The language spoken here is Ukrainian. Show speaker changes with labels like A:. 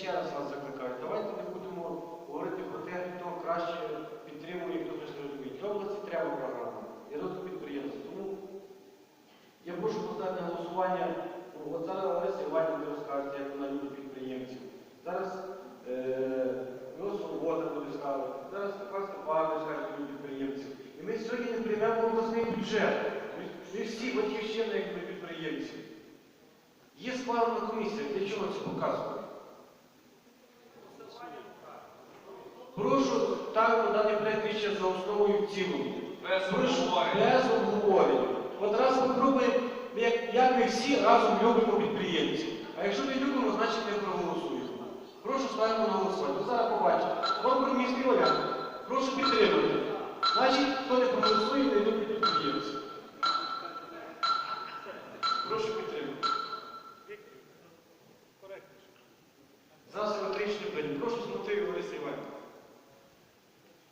A: ще раз вас закликаю, давайте не будемо говорити про те, хто краще підтримує, хто щось розуміє. Для області треба програма і розвиток підприємства. Тому я прошу поставити на голосування. Ну, От зараз Лариса Іванівна розкаже, як вона любить підприємців. Зараз е, Мило Свобода буде сказати. Зараз Степан Степанович каже, любить підприємців. І ми сьогодні не приймемо обласний бюджет. Ми всі батьківщини, як ми підприємці. Є комісія, для чого це показувати? Прошу даний проект рішення за основу і в цілому.
B: Без
A: Прошу,
B: обговорення.
A: Без обговорення. От раз ми пробуємо, як, як ми всі разом любимо підприємців. А якщо не любимо, значить не проголосуємо. Прошу ставити на голосування. Ви зараз побачите. Компромісний варіант. Прошу підтримати. Значить, хто не проголосує, не любить перепрошую з мотивів Лариси Іванівни.